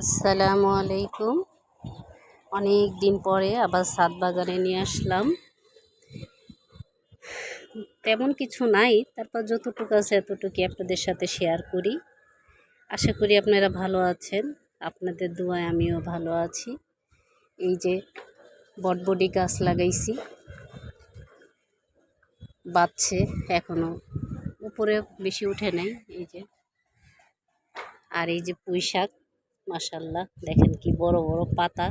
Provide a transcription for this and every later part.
আসসালামু আলাইকুম। অনেক দিন পরে আবার সাত বাগানে নিয়ে আসলাম। তেমন কিছু নাই, তারপর যতটুকু আছে এতটুকু আপনাদের সাথে শেয়ার করি। আশা করি আপনারা ভালো আছেন, আপনাদের দোয়ায় আমিও ভালো আছি। এই যে বটবডি গাছ লাগাইছি বাচ্চে এখনও, উপরে বেশি উঠে নাই, এই যে। আর এই যে পুঁই শাক মাসাল্লাহ দেখেন কি বড় বড় পাতা।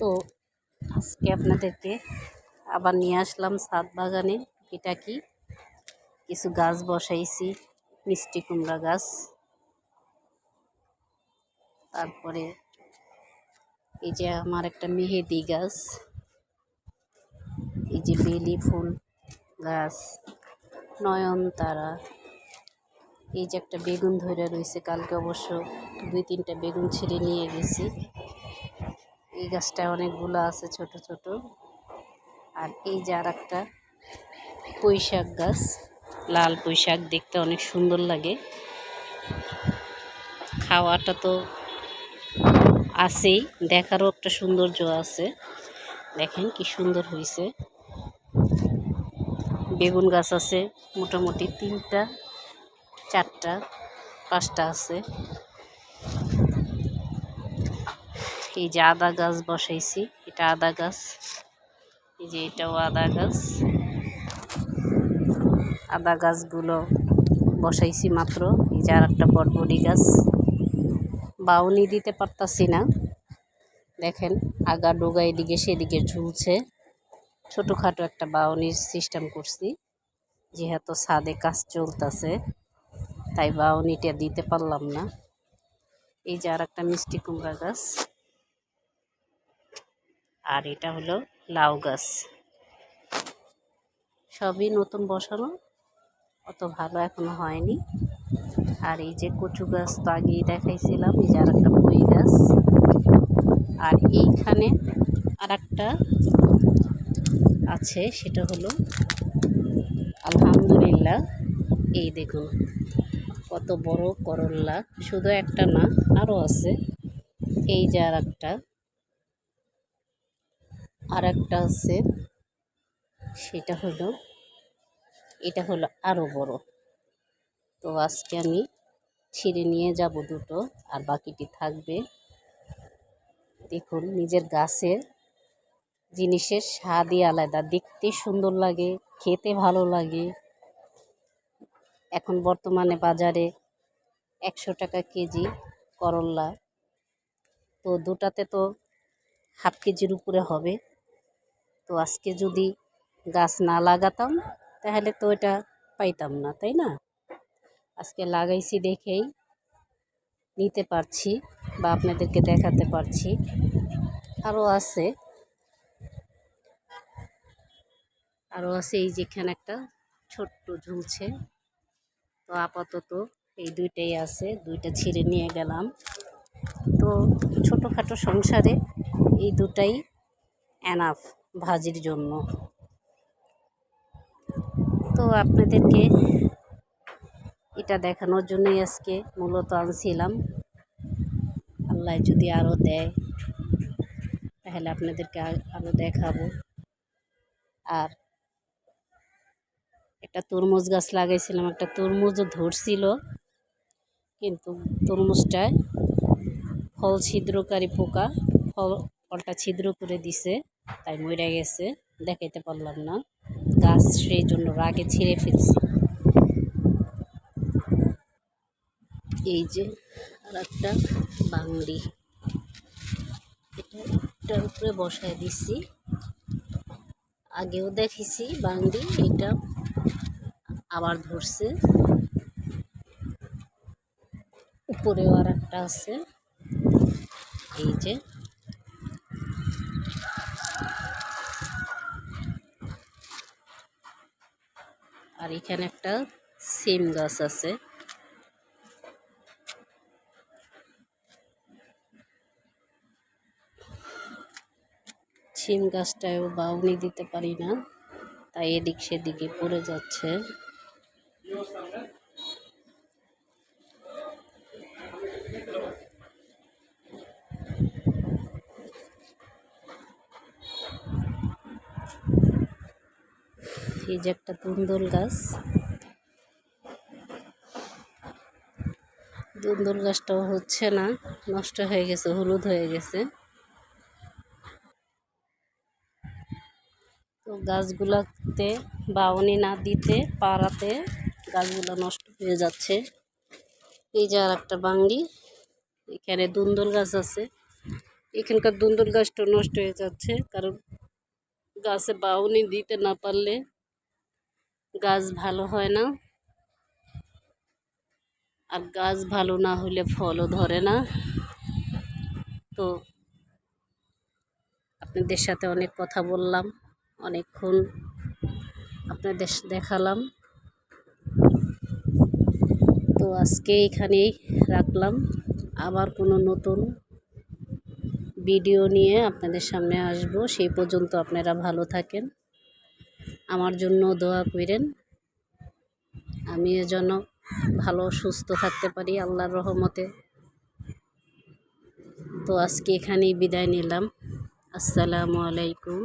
তো আজকে আপনাদেরকে আবার নিয়ে আসলাম ছাদ বাগানে, এটা কি? কিছু গাছ বসাইছি, মিষ্টি কুমড়া গাছ। তারপরে এই যে আমার একটা মেহেদি গাছ, এই যে বেলি ফুল গাছ, নয়নতারা। এই যে একটা বেগুন ধরে রয়েছে কালকে অবশ্য দুই তিনটা বেগুন ছিঁড়ে নিয়ে গেছি। এই গাছটা অনেকগুলো আছে ছোট ছোট। আর এই যে আর একটা পুঁইশাক গাছ, লাল পুঁইশাক দেখতে অনেক সুন্দর লাগে। খাওয়াটা তো আছেই, দেখারও একটা সৌন্দর্য আছে। দেখেন কি সুন্দর হয়েছে বেগুন গাছ আছে মোটামুটি তিনটা। চারটা, পাঁচটা আছে। এই যে আদা গাছ বসাইছি, এটা আদা গাছ। এই যে এটাও আদা গাছ। আদা গাছগুলো বসাইছি মাত্র, এই যে আর একটা বটবডি গাছ। বাউনি দিতে পারতাছি না। দেখেন, আগা ডোগা এদিকে সেদিকে ঝুলছে। ছোটোখাটো একটা বাউনির সিস্টেম করছি, যেহেতু ছাদে কাজ চলতেছে। তাই বাউনিটা দিতে পারলাম না। এই যে আর একটা মিষ্টি কুমড়া গাছ। আর এটা হলো লাউ গাছ। সবই নতুন বসানো, অত ভালো এখনও হয়নি। আর এই যে কচু গাছ তো আগেই দেখাইছিলাম, এই যে আর একটা বই গাছ। আর এইখানে আর একটা আছে, সেটা হলো আলহামদুলিল্লাহ, এই দেখুন। কত বড় করল্লা শুধু একটা না আরও আছে। এই যে আর একটা আর একটা আছে। সেটা হলো, এটা হলো আরও বড়। তো আজকে আমি ছিঁড়ে নিয়ে যাব দুটো, আর বাকিটি থাকবে। দেখুন, নিজের গাছের জিনিসের স্বাদই আলাদা। দেখতে সুন্দর লাগে, খেতে ভালো লাগে। এখন বর্তমানে বাজারে একশো টাকা কেজি করল্লা তো দুটাতে তো হাফ কেজির উপরে হবে। তো আজকে যদি গাছ না লাগাতাম, তাহলে তো এটা পাইতাম না, তাই না? আজকে লাগাইছি দেখেই নিতে পারছি বা আপনাদেরকে দেখাতে পারছি। আরও আছে। আরও আছে এই যেখানে একটা ছোট্ট ঝুলছে। তো আপাতত এই দুইটাই আছে, দুইটা ছিঁড়ে নিয়ে গেলাম। তো ছোটোখাটো সংসারে এই দুটাই অ্যানাফ ভাজির জন্য। তো আপনাদেরকে এটা দেখানোর জন্যই আজকে মূলত আনছিলাম। আল্লাহ যদি আরও দেয়, তাহলে আপনাদেরকে আরও দেখাবো। আর একটা তরমুজ গাছ লাগাইছিলাম, একটা তরমুজও ধরছিল। কিন্তু তরমুজটায় ফল ছিদ্রকারী পোকা, ফল, ফলটা ছিদ্র করে দিছে, তাই মরে গেছে, দেখাইতে পারলাম না। গাছ সেই জন্য রাগে ছিঁড়ে ফেলছি। এই যে আর একটা বাংলি এটা উপরে বসায় দিছি। আগেও দেখেছি বাংলি এটা আবার ধরছে। উপরেও আর একটা আছে। এই যে। আর এখানে একটা সিম গাছ আছে। সিম গাছটায়ও বাউনি দিতে পারি না, তাই এদিক সেদিকে পড়ে যাচ্ছে। এই যে একটা দুন্দুল গাছ। দুন্দুল গাছটাও হচ্ছে না, নষ্ট হয়ে গেছে, হলুদ হয়ে গেছে। তো গাছগুলোতে বাউনি না দিতে, পাড়াতে গাছগুলো নষ্ট হয়ে যাচ্ছে। এই যে আর একটা বাঙ্গি এখানে দুন্দুল গাছ আছে। এখানকার দুন্দুল গাছটা নষ্ট হয়ে যাচ্ছে, কারণ গাছে বাউনি দিতে না পারলে গাছ ভালো হয় না। আর গাছ ভালো না হলে ফলও ধরে না। তো আপনাদের সাথে অনেক কথা বললাম, অনেকক্ষণ আপনাদের দেখালাম। তো আজকে এখানেই রাখলাম। আবার কোনো নতুন ভিডিও নিয়ে আপনাদের সামনে আসব। সেই পর্যন্ত আপনারা ভালো থাকেন। আমার জন্য দোয়া করেন। আমি যেন ভালো, সুস্থ থাকতে পারি আল্লাহর রহমতে। তো আজকে এখানেই বিদায় নিলাম। আসসালামু আলাইকুম।